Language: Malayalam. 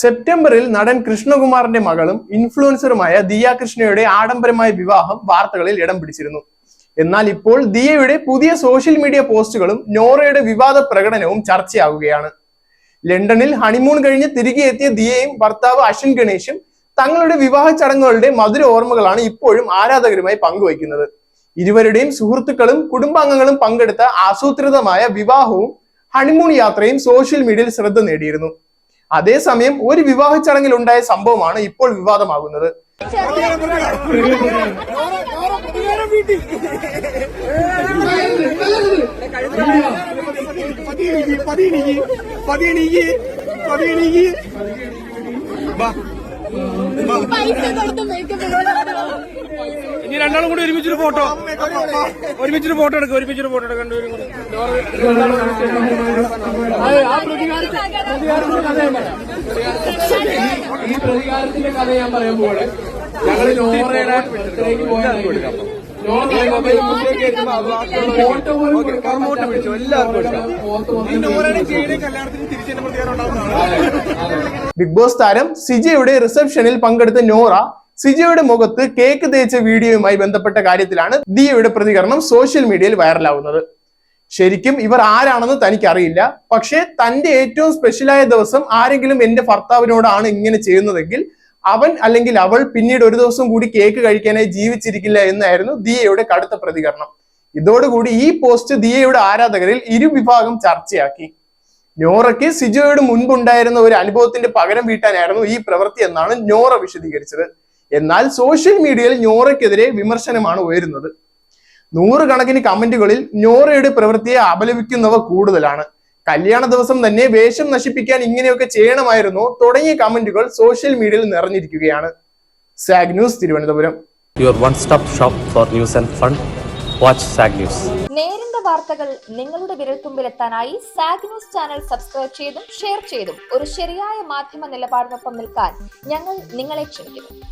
സെപ്റ്റംബറിൽ നടൻ കൃഷ്ണകുമാറിന്റെ മകളും ഇൻഫ്ലുവൻസറുമായ ദിയ കൃഷ്ണയുടെ ആഡംബരമായ വിവാഹം വാർത്തകളിൽ ഇടം പിടിച്ചിരുന്നു. എന്നാൽ ഇപ്പോൾ ദിയയുടെ പുതിയ സോഷ്യൽ മീഡിയ പോസ്റ്റുകളും നോറയുടെ വിവാദ പ്രകടനവും ചർച്ചയാവുകയാണ്. ലണ്ടനിൽ ഹണിമൂൺ കഴിഞ്ഞ് തിരികെ എത്തിയ ദിയയും ഭർത്താവ് അശ്വിൻ ഗണേശും തങ്ങളുടെ വിവാഹ ചടങ്ങുകളുടെ മധുര ഓർമ്മകളാണ് ഇപ്പോഴും ആരാധകരുമായി പങ്കുവയ്ക്കുന്നത്. ഇരുവരുടെയും സുഹൃത്തുക്കളും കുടുംബാംഗങ്ങളും പങ്കെടുത്ത ആസൂത്രിതമായ വിവാഹവും ഹണിമൂൺ യാത്രയും സോഷ്യൽ മീഡിയയിൽ ശ്രദ്ധ നേടിയിരുന്നു. അതേസമയം ഒരു വിവാഹ ചടങ്ങിൽ ഉണ്ടായ സംഭവമാണ് ഇപ്പോൾ വിവാദമാകുന്നത്. ഇനി രണ്ടാളും കൂടി ഒരുമിച്ചൊരു ഫോട്ടോ. ഒരുമിച്ചൊരു ഫോട്ടോ എടുക്കുക ഒരുമിച്ചൊരു ഫോട്ടോ കൂടി. ഈ പ്രതികാരത്തിന്റെ കഥ ഞാൻ പറയാൻ പോവാണ്. ഞങ്ങൾ നോറയുടെ പോയാൽ എല്ലാവർക്കും ബിഗ് ബോസ് താരം സിജയുടെ റിസപ്ഷനിൽ പങ്കെടുത്ത നോറ സിജയുടെ മുഖത്ത് കേക്ക് തേച്ച വീഡിയോയുമായി ബന്ധപ്പെട്ട കാര്യത്തിലാണ് ദിയയുടെ പ്രതികരണം സോഷ്യൽ മീഡിയയിൽ വൈറലാവുന്നത്. ശരിക്കും ഇവർ ആരാണെന്ന് തനിക്കറിയില്ല. പക്ഷേ തന്റെ ഏറ്റവും സ്പെഷ്യലായ ദിവസം ആരെങ്കിലും എന്റെ ഭർത്താവിനോടാണ് ഇങ്ങനെ ചെയ്യുന്നതെങ്കിൽ അവൻ അല്ലെങ്കിൽ അവൾ പിന്നീട് ഒരു ദിവസം കൂടി കേക്ക് കഴിക്കാനായി ജീവിച്ചിരിക്കില്ല എന്നായിരുന്നു ദിയയുടെ കടുത്ത പ്രതികരണം. ഇതോടുകൂടി ഈ പോസ്റ്റ് ദിയയുടെ ആരാധകരിൽ ഇരുവിഭാഗം ചർച്ചയാക്കി. നോറയ്ക്ക് സിജോയുടെ മുൻപുണ്ടായിരുന്ന ഒരു അനുഭവത്തിന്റെ പകരം വീട്ടാനായിരുന്നു ഈ പ്രവൃത്തി എന്നാണ് നോറ വിശദീകരിച്ചത്. എന്നാൽ സോഷ്യൽ മീഡിയയിൽ നോറയ്ക്കെതിരെ വിമർശനമാണ് ഉയരുന്നത്. നൂറുകണക്കിന് കമന്റുകളിൽ നോറയുടെ പ്രവൃത്തിയെ അപലപിക്കുന്നവ കൂടുതലാണ്. കല്യാണ ദിവസം തന്നെ വേഷം നശിപ്പിക്കാൻ ഇങ്ങനെയൊക്കെ ചെയ്യണമായിരുന്നു തുടങ്ങിയ കമന്റുകൾ സോഷ്യൽ മീഡിയയിൽ നിറഞ്ഞിരിക്കുകയാണ്. Saag news Thiruvananthapuram. Your one stop shop for news and fun watch Saag news നേരിന്റെ വാർത്തകൾ നിങ്ങളുടെ വിരൽത്തുമ്പിൽ എത്താനായി സാഗ് ന്യൂസ് ചാനൽ സബ്സ്ക്രൈബ് ചെയ്തും ഷെയർ ചെയ്തും. ഒരു ശരിയായ മാധ്യമ നിലപാടിനൊപ്പം നിൽക്കാൻ ഞങ്ങൾ നിങ്ങളെ ക്ഷണിക്കുന്നു.